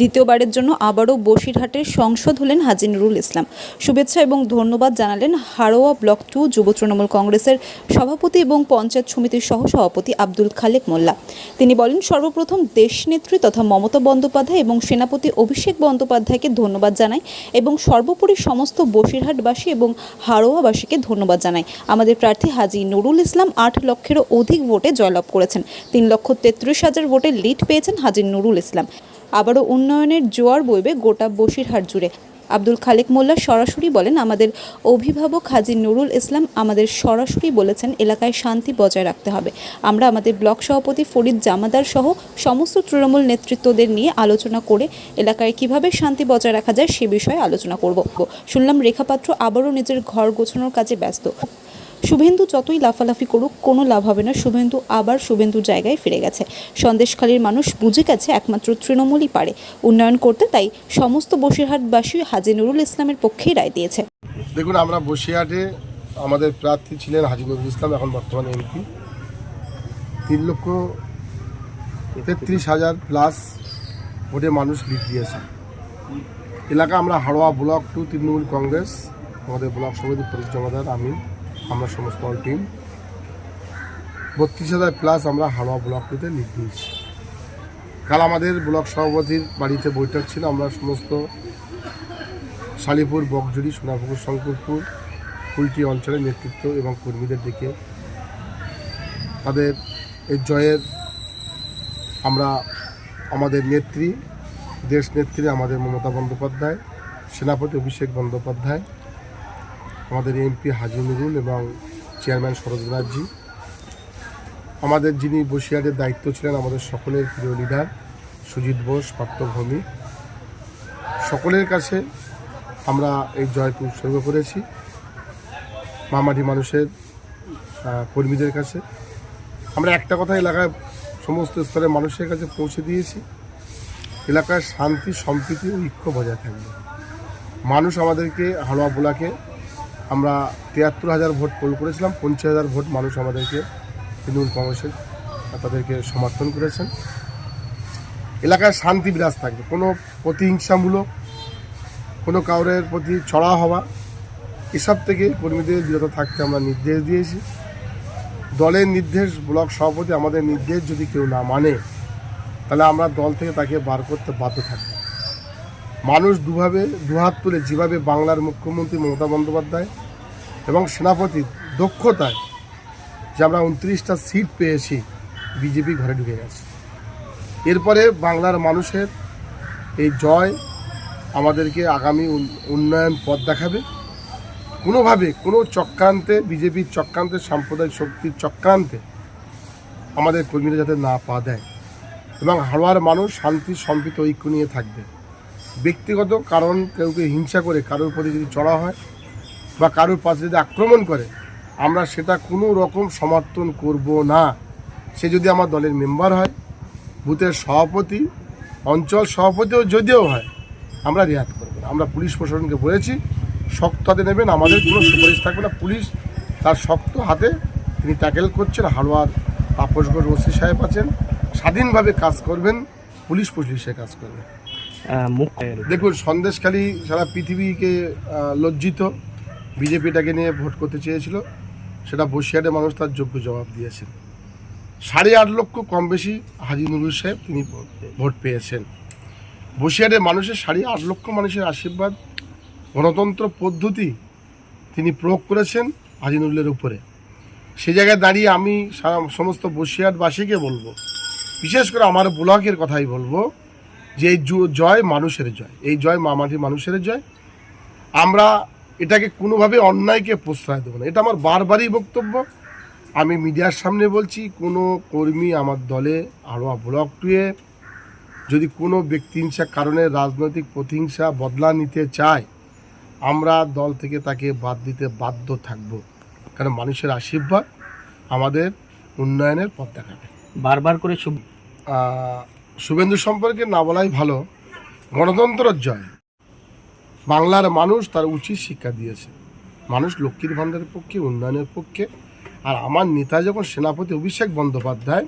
দ্বিতীয়বারের জন্য আবারও বসিরহাটের সংসদ হলেন হাজি নুরুল ইসলাম। শুভেচ্ছা এবং ধন্যবাদ জানালেন হারোয়া ব্লক টু যুব তৃণমূল কংগ্রেসের সভাপতি এবং পঞ্চায়েত সমিতির সহসভাপতি আব্দুল খালেক মোল্লা। তিনি বলেন, সর্বপ্রথম দেশনেত্রী তথা মমতা বন্দ্যোপাধ্যায় এবং সেনাপতি অভিষেক বন্দ্যোপাধ্যায়কে ধন্যবাদ জানাই এবং সর্বোপরি সমস্ত বসিরহাটবাসী এবং হারোয়াবাসীকে ধন্যবাদ জানাই। আমাদের প্রার্থী হাজি নুরুল ইসলাম আট লক্ষেরও অধিক ভোটে জয়লাভ করেছেন। তিন লক্ষ তেত্রিশ হাজার ভোটে লিড পেয়েছেন হাজি নুরুল ইসলাম। আবারও উন্নয়নের জোয়ার বইবে গোটা বসিরহাট জুড়ে। আব্দুল খালেক মোল্লা সরাসরি বলেন, আমাদের অভিভাবক হাজি নুরুল ইসলাম আমাদের সরাসরি বলেছেন, এলাকায় শান্তি বজায় রাখতে হবে। আমরা আমাদের ব্লক সভাপতি ফরিদ জামাদার সহ সমস্ত তৃণমূল নেতৃত্বদের নিয়ে আলোচনা করে এলাকায় কীভাবে শান্তি বজায় রাখা যায় সে বিষয়ে আলোচনা করব। শুনলাম রেখাপাত্র আবারও নিজের ঘর গোছানোর কাজে ব্যস্ত। শুভেন্দু যতই লাফালাফি করুক, কোনো লাভ হবে না। শুভেন্দু আবার শুভেন্দুর জায়গায় ফিরে গেছে। সন্দেশখালীর মানুষ বুঝে গেছে একমাত্র তৃণমূলই পারে। উন্নয়ন করতে তাই সমস্ত বসিরহাটবাসী হাজি নুরুল ইসলামের পক্ষেই রায় দিয়েছে। দেখুন, আমরা বসিরহাটে আমাদের প্রার্থী ছিলেন হাজি নজরুল ইসলাম, এখন বর্তমানে এমপি। তিন লক্ষ তেত্রিশ হাজার প্লাস ভোটে মানুষ লিড দিয়েছে। এলাকা আমরা হাড়োয়া ব্লক টু তৃণমূল কংগ্রেস, আমাদের ব্লক সমিতি জমাদার আমি আমরা সমস্ত টিম বত্রিশ হাজার প্লাস আমরা হাড়োয়া ব্লক লিড দিয়েছি কাল আমাদের ব্লক সভাপতির বাড়িতে বৈঠক ছিল, আমরা সমস্ত শালিপুর বকজুড়ি সোনাপুকুর শঙ্করপুর, কুলটি অঞ্চলের নেতৃত্ব এবং কর্মীদের দিকে তাদের এই জয়ের আমরা আমাদের নেত্রী, দেশ নেত্রী আমাদের মমতা বন্দ্যোপাধ্যায়, সেনাপতি অভিষেক বন্দ্যোপাধ্যায় আমাদের এমপি হাজি নুরুল এবং চেয়ারম্যান শরৎ ব্যানার্জি আমাদের যিনি বসিরহাটের দায়িত্ব ছিলেন, আমাদের সকলের প্রিয় লিডার সুজিত বোস পার্থভূমি সকলের কাছে আমরা এই জয়কে উৎসর্গ করেছি। মামাটি মানুষের কর্মীদের কাছে। আমরা একটা কথা এলাকায় সমস্ত স্তরের মানুষের কাছে পৌঁছে দিয়েছি। এলাকায় শান্তি, সম্প্রীতি ও ঐক্য বজায় থাকবে। মানুষ আমাদেরকে হালুয়া বোলাকে আমরা তিয়াত্তর হাজার ভোট পোল করেছিলাম, পঞ্চাশ হাজার ভোট মানুষ আমাদেরকে তৃণমূল কংগ্রেসের তাদেরকে সমর্থন করেছেন। এলাকায় শান্তি বিরাজ থাকবে, কোনো প্রতিহিংসামূলক, কোনো কাউরের প্রতি চড়া হওয়া, এসব থেকে কর্মীদের বিরত থাকতে আমরা নির্দেশ দিয়েছি। দলের নির্দেশ ব্লক সভাপতি আমাদের নির্দেশ যদি কেউ না মানে তাহলে আমরা দল থেকে তাকে বার করতে বাধ্য থাকব। মানুষ দুভাবে, দুহাত তুলে যেভাবে বাংলার মুখ্যমন্ত্রী মমতা বন্দ্যোপাধ্যায় এবং সেনাপতির দক্ষতায় যে আমরা উনত্রিশটা সিট পেয়েছি, বিজেপি ঘরে ঢুকে গেছে। এরপরে বাংলার মানুষের এই জয় আমাদেরকে আগামী উন- উন্নয়ন পথ দেখাবে। কোনোভাবে, কোনো চক্রান্তে, বিজেপির চক্রান্তে, সাম্প্রদায়িক শক্তির চক্রান্তে আমাদের কর্মীরা যাতে না পা দেয় এবং হাড়োয়ার মানুষ শান্তি, সম্প্রীত, ঐক্য নিয়ে থাকবে। ব্যক্তিগত কারণ কেউকে হিংসা করে কারোর প্রতি যদি চড়া হয় বা কারোর পাশে যদি আক্রমণ করে আমরা সেটা কোনো রকম সমর্থন করব না। সে যদি আমার দলের মেম্বার হয় বুথের সভাপতি অঞ্চল সভাপতিও যদিও হয় আমরা রেয়াত করব না। আমরা পুলিশ প্রশাসনকে বলেছি শক্ত হাতে নেবেন আমাদের কোনো সুপারিশ থাকবে না। পুলিশ তার শক্ত হাতে তিনি ট্যাকেল করছেন হাড়োয়ার তাপসগড় ওসি সাহেব আছেন স্বাধীনভাবে কাজ করবেন পুলিশ পুলিশে কাজ করবে। আহ, মুখ দেখুন, সন্দেশখালী সারা পৃথিবীকে লজ্জিত। বিজেপিটাকে নিয়ে ভোট করতে চেয়েছিল। সেটা বসিরহাটের মানুষ তার যোগ্য জবাব দিয়েছেন। সাড়ে আট লক্ষ কম বেশি হাজি নুরুল সাহেব তিনি ভোট পেয়েছেন। বসিরহাটের মানুষের সাড়ে আট লক্ষ মানুষের আশীর্বাদ, গণতন্ত্র পদ্ধতি তিনি প্রয়োগ করেছেন হাজি নুরুলের উপরে। সে জায়গায় দাঁড়িয়ে আমি সমস্ত বসিরহাটবাসীকে বলব, বিশেষ করে আমার ব্লকের কথাই বলব যে এই জয় মানুষের জয়। এই জয় মামাটি মানুষের জয়। আমরা এটাকে কোনোভাবে অন্যায়কে প্রশ্রয় দেবো না। এটা আমার বারবারই বক্তব্য। আমি মিডিয়ার সামনে বলছি কোনো কর্মী আমার দলে আরও ব্লক টুয়ে যদি কোনো ব্যক্তিহিংসার কারণে রাজনৈতিক প্রতিহিংসা বদলা নিতে চায় আমরা দল থেকে তাকে বাদ দিতে বাধ্য থাকব। কারণ মানুষের আশীর্বাদ আমাদের উন্নয়নের পথ দেখাবে। বারবার করে শুভেন্দু সম্পর্কে না বলাই ভালো, গণতন্ত্রের জয়। বাংলার মানুষ তার উচিত শিক্ষা দিয়েছে। মানুষ লক্ষ্মীর ভাণ্ডারের পক্ষে, উন্নয়নের পক্ষে। আর আমার নেতা যখন সেনাপতি অভিষেক বন্দ্যোপাধ্যায়,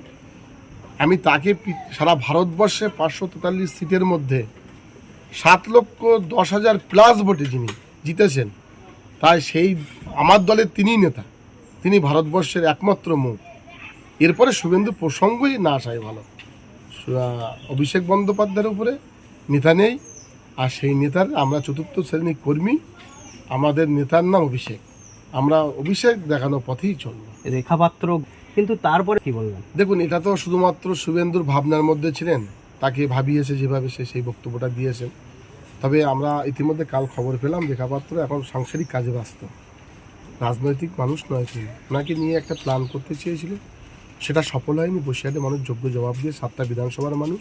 আমি তাকে সারা ভারতবর্ষে পাঁচশো তেতাল্লিশ সিটের মধ্যে সাত লক্ষ দশ হাজার প্লাস ভোটে যিনি জিতেছেন, তাই সেই আমার দলের তিনি নেতা। তিনি ভারতবর্ষের একমাত্র মুখ। এরপরে শুভেন্দু প্রসঙ্গই না আসাই ভালো। অভিষেক বন্দ্যোপাধ্যায়ের উপরে নেতা নেই আর সেই নেতার আমরা চতুর্থ শ্রেণি কর্মী আমাদের নেতার নাম অভিষেক। আমরা অভিষেক দেখানো পথেই চলব। রেখাপাত্র কিন্তু তারপরে কি বললেন? দেখুন এটা তো শুধুমাত্র শুভেন্দুর ভাবনার মধ্যে ছিলেন তাকে ভাবিয়েছে যেভাবে সে সেই বক্তব্যটা দিয়েছেন। তবে আমরা ইতিমধ্যে কাল খবর পেলাম রেখাপাত্র এখন সাংসারিক কাজে ব্যস্ত। রাজনৈতিক মানুষ নয় তিনি। ওনাকে নিয়ে একটা প্ল্যান করতে চেয়েছিল সেটা সফল হয়নি বসিরহাটে মানুষ যোগ্য জবাব দিয়ে সাতটা বিধানসভার মানুষ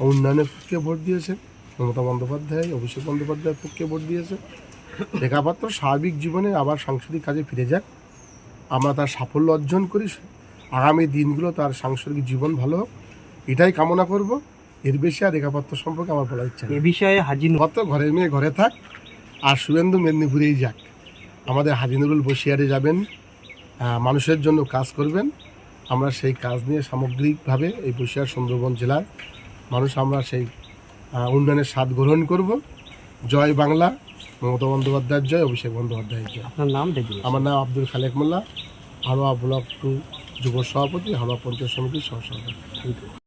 উন্নয়নের পক্ষে ভোট দিয়েছে মমতা বন্দ্যোপাধ্যায় অভিষেক বন্দ্যোপাধ্যায়ের পক্ষে ভোট দিয়েছে রেখাপাত্র স্বাভাবিক জীবনে আবার সাংসারিক কাজে ফিরে যাক। আমরা তার সাফল্য অর্জন করি আগামী দিনগুলো তার সাংসারিক জীবন ভালো হোক এটাই কামনা করব। এর বেশি আর রেখাপাত্র সম্পর্কে আমার বলা ইচ্ছা এ নেই বিষয়ে হাজি নু- কত ঘরের মেয়ে ঘরে থাক আর শুভেন্দু মেদিনীপুরেই যাক। আমাদের হাজিনুরুল বসিয়ারে যাবেন মানুষের জন্য কাজ করবেন। আমরা সেই কাজ নিয়ে সামগ্রিকভাবে এই বসিয়ার সুন্দরবন জেলার মানুষ আমরা সেই উন্নয়নের স্বাদ গ্রহণ করব। জয় বাংলা মমতা বন্দ্যোপাধ্যায়ের জয় অভিষেক বন্দ্যোপাধ্যায়ের জয়। আপনার নাম দেখুন আমার নাম আব্দুল খালেক মোল্লা হারোয়া ব্লক টু যুব সভাপতি হারোয়া পঞ্চায়েত সমিতির সহ সভাপতি